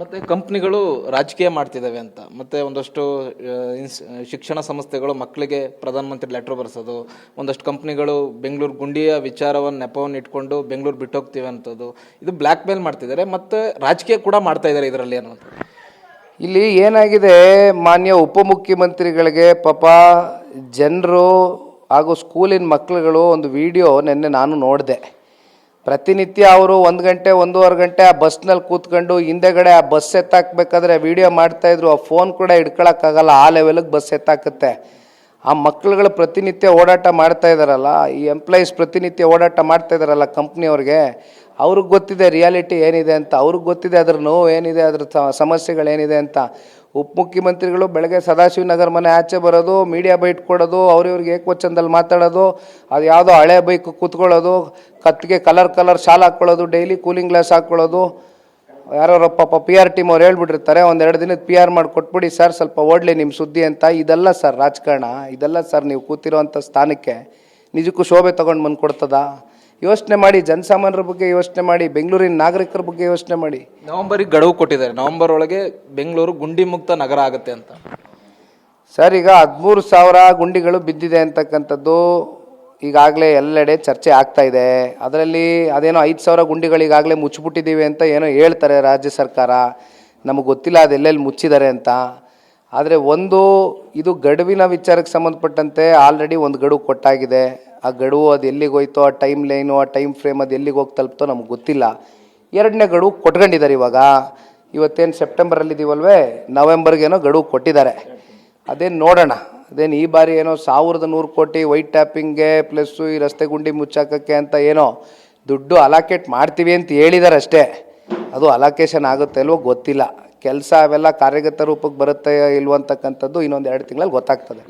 ಮತ್ತೆ ಕಂಪ್ನಿಗಳು ರಾಜಕೀಯ ಮಾಡ್ತಿದ್ದಾವೆ ಅಂತ. ಮತ್ತೆ ಒಂದಷ್ಟು ಶಿಕ್ಷಣ ಸಂಸ್ಥೆಗಳು ಮಕ್ಕಳಿಗೆ ಪ್ರಧಾನಮಂತ್ರಿ ಲೆಟರ್ ಬರ್ಸೋದು, ಒಂದಷ್ಟು ಕಂಪ್ನಿಗಳು ಬೆಂಗಳೂರು ಗುಂಡಿಯ ವಿಚಾರವನ್ನು ನೆಪವನ್ನು ಇಟ್ಕೊಂಡು ಬೆಂಗಳೂರು ಬಿಟ್ಟು ಹೋಗ್ತೀವಿ ಅಂತದ್ದು. ಇದು ಬ್ಲ್ಯಾಕ್ ಮೇಲ್ ಮಾಡ್ತಿದ್ದಾರೆ, ಮತ್ತೆ ರಾಜಕೀಯ ಕೂಡ ಮಾಡ್ತಾ ಇದ್ದಾರೆ ಇದರಲ್ಲಿ ಅನ್ನೋದು. ಇಲ್ಲಿ ಏನಾಗಿದೆ, ಮಾನ್ಯ ಉಪಮುಖ್ಯಮಂತ್ರಿಗಳಿಗೆ ಪಾಪ ಜನರು ಹಾಗೂ ಸ್ಕೂಲಿನ ಮಕ್ಕಳುಗಳು ಒಂದು ವಿಡಿಯೋ ನಿನ್ನೆ ನಾನು ನೋಡಿದೆ. ಪ್ರತಿನಿತ್ಯ ಅವರು ಒಂದು ಗಂಟೆ, ಒಂದೂವರೆ ಗಂಟೆ ಆ ಬಸ್ನಲ್ಲಿ ಕೂತ್ಕೊಂಡು ಹಿಂದೆಗಡೆ ಆ ಬಸ್ ಎತ್ತಾಕ್ಬೇಕಾದ್ರೆ ವಿಡಿಯೋ ಮಾಡ್ತಾಯಿದ್ರು ಆ ಫೋನ್ ಕೂಡ ಹಿಡ್ಕೊಳಕ್ಕಾಗಲ್ಲ, ಆ ಲೆವೆಲಿಗೆ ಬಸ್ ಎತ್ತಾಕುತ್ತೆ. ಆ ಮಕ್ಕಳುಗಳು ಪ್ರತಿನಿತ್ಯ ಓಡಾಟ ಮಾಡ್ತಾ ಇದ್ದಾರಲ್ಲ ಈ ಎಂಪ್ಲಾಯೀಸ್ ಪ್ರತಿನಿತ್ಯ ಓಡಾಟ ಮಾಡ್ತಾ ಇದ್ದಾರಲ್ಲ ಕಂಪ್ನಿಯವ್ರಿಗೆ ಅವ್ರಿಗೆ ಗೊತ್ತಿದೆ ರಿಯಾಲಿಟಿ ಏನಿದೆ ಅಂತ, ಅವ್ರಿಗೆ ಗೊತ್ತಿದೆ ಅದ್ರ ನೋವು ಏನಿದೆ, ಅದ್ರ ಸಮಸ್ಯೆಗಳೇನಿದೆ ಅಂತ. ಉಪಮುಖ್ಯಮಂತ್ರಿಗಳು ಬೆಳಗ್ಗೆ ಸದಾಶಿವನಗರ ಮನೆ ಆಚೆ ಬರೋದು ಮೀಡಿಯಾ ಬೈಟ್ ಕೊಡೋದು, ಅವ್ರಿವ್ರಿಗೆ ಏಕವಚನದಲ್ಲಿ ಮಾತಾಡೋದು, ಅದು ಯಾವುದೋ ಹಳೆ ಬೈಕ್ ಕೂತ್ಕೊಳ್ಳೋದು, ಕತ್ತಿಗೆ ಕಲರ್ ಕಲರ್ ಶಾಲ್ ಹಾಕ್ಕೊಳ್ಳೋದು ಡೈಲಿ ಕೂಲಿಂಗ್ ಗ್ಲಾಸ್ ಹಾಕ್ಕೊಳ್ಳೋದು ಯಾರೋ ಪಾಪ ಪಿ ಆರ್ ಟೀಮ್ ಅವ್ರು ಹೇಳ್ಬಿಟ್ಟಿರ್ತಾರೆ ಒಂದೆರಡು ದಿನದ ಪಿ ಆರ್ ಮಾಡಿ ಕೊಟ್ಬಿಡಿ ಸರ್ ಸ್ವಲ್ಪ ಓಡಲಿ ನಿಮ್ಮ ಸುದ್ದಿ ಅಂತ. ಇದೆಲ್ಲ ಸರ್ ರಾಜಕಾರಣ. ಇದೆಲ್ಲ ಸರ್ ನೀವು ಕೂತಿರೋವಂಥ ಸ್ಥಾನಕ್ಕೆ ನಿಜಕ್ಕೂ ಶೋಭೆ ತೊಗೊಂಡು ಬಂದು ಕೊಡ್ತದ ಯೋಚನೆ ಮಾಡಿ ಜನಸಾಮಾನ್ಯರ ಬಗ್ಗೆ ಯೋಚನೆ ಮಾಡಿ ಬೆಂಗಳೂರಿನ ನಾಗರಿಕರ ಬಗ್ಗೆ ಯೋಚನೆ ಮಾಡಿ. ನವೆಂಬರಿಗೆ ಗಡುವು ಕೊಟ್ಟಿದ್ದಾರೆ. ನವೆಂಬರ್ ಒಳಗೆ ಬೆಂಗಳೂರು ಗುಂಡಿ ಮುಕ್ತ ನಗರ ಆಗುತ್ತೆ ಅಂತ. ಸರ್ ಈಗ ಹದಿಮೂರು ಸಾವಿರ ಗುಂಡಿಗಳು ಬಿದ್ದಿದೆ ಅಂತಕ್ಕಂಥದ್ದು ಈಗಾಗಲೇ ಎಲ್ಲೆಡೆ ಚರ್ಚೆ ಆಗ್ತಾ ಇದೆ. ಅದರಲ್ಲಿ ಅದೇನೋ ಐದು ಸಾವಿರ ಗುಂಡಿಗಳು ಈಗಾಗಲೇ ಮುಚ್ಚಿಬಿಟ್ಟಿದ್ದೀವಿ ಅಂತ ಏನೋ ಹೇಳ್ತಾರೆ ರಾಜ್ಯ ಸರ್ಕಾರ. ನಮಗೆ ಗೊತ್ತಿಲ್ಲ ಅದೆಲ್ಲೆಲ್ಲಿ ಮುಚ್ಚಿದ್ದಾರೆ ಅಂತ. ಆದರೆ ಒಂದು, ಇದು ಗಡುವಿನ ವಿಚಾರಕ್ಕೆ ಸಂಬಂಧಪಟ್ಟಂತೆ ಆಲ್ರೆಡಿ ಒಂದು ಗಡುವು ಕೊಟ್ಟಾಗಿದೆ. ಆ ಗಡುವು ಅದು ಎಲ್ಲಿಗೆ ಹೋಯ್ತೋ, ಆ ಟೈಮ್ ಲೈನು ಆ ಟೈಮ್ ಫ್ರೇಮ್ ಅದು ಎಲ್ಲಿಗೆ ಹೋಗಿ ತಲುಪ್ತೋ ನಮ್ಗೆ ಗೊತ್ತಿಲ್ಲ. ಎರಡನೇ ಗಡುವು ಕೊಟ್ಕೊಂಡಿದ್ದಾರೆ ಇವಾಗ. ಇವತ್ತೇನು ಸೆಪ್ಟೆಂಬರಲ್ಲಿದ್ದೀವಲ್ವೇ ನವೆಂಬರ್ಗೇನೋ ಗಡುವು ಕೊಟ್ಟಿದ್ದಾರೆ. ಅದೇನು ನೋಡೋಣ. ಅದೇನು ಈ ಬಾರಿ ಏನೋ ಸಾವಿರದ ನೂರು ಕೋಟಿ ವೈಟ್ ಟ್ಯಾಪಿಂಗ್ಗೆ ಪ್ಲಸ್ಸು ಈ ರಸ್ತೆ ಗುಂಡಿ ಮುಚ್ಚಾಕಕ್ಕೆ ಅಂತ ಏನೋ ದುಡ್ಡು ಅಲಾಕೇಟ್ ಮಾಡ್ತೀವಿ ಅಂತ ಹೇಳಿದ್ದಾರೆ ಅಷ್ಟೇ ಅದು ಅಲಾಕೇಶನ್ ಆಗುತ್ತೆ ಅಲ್ವೋ ಗೊತ್ತಿಲ್ಲ. ಕೆಲಸ ಅವೆಲ್ಲ ಕಾರ್ಯಗತ ರೂಪಕ್ಕೆ ಬರುತ್ತೆ ಇಲ್ವಂತಕ್ಕಂಥದ್ದು ಇನ್ನೊಂದು ಎರಡು ತಿಂಗಳಲ್ಲಿ ಗೊತ್ತಾಗ್ತದೆ.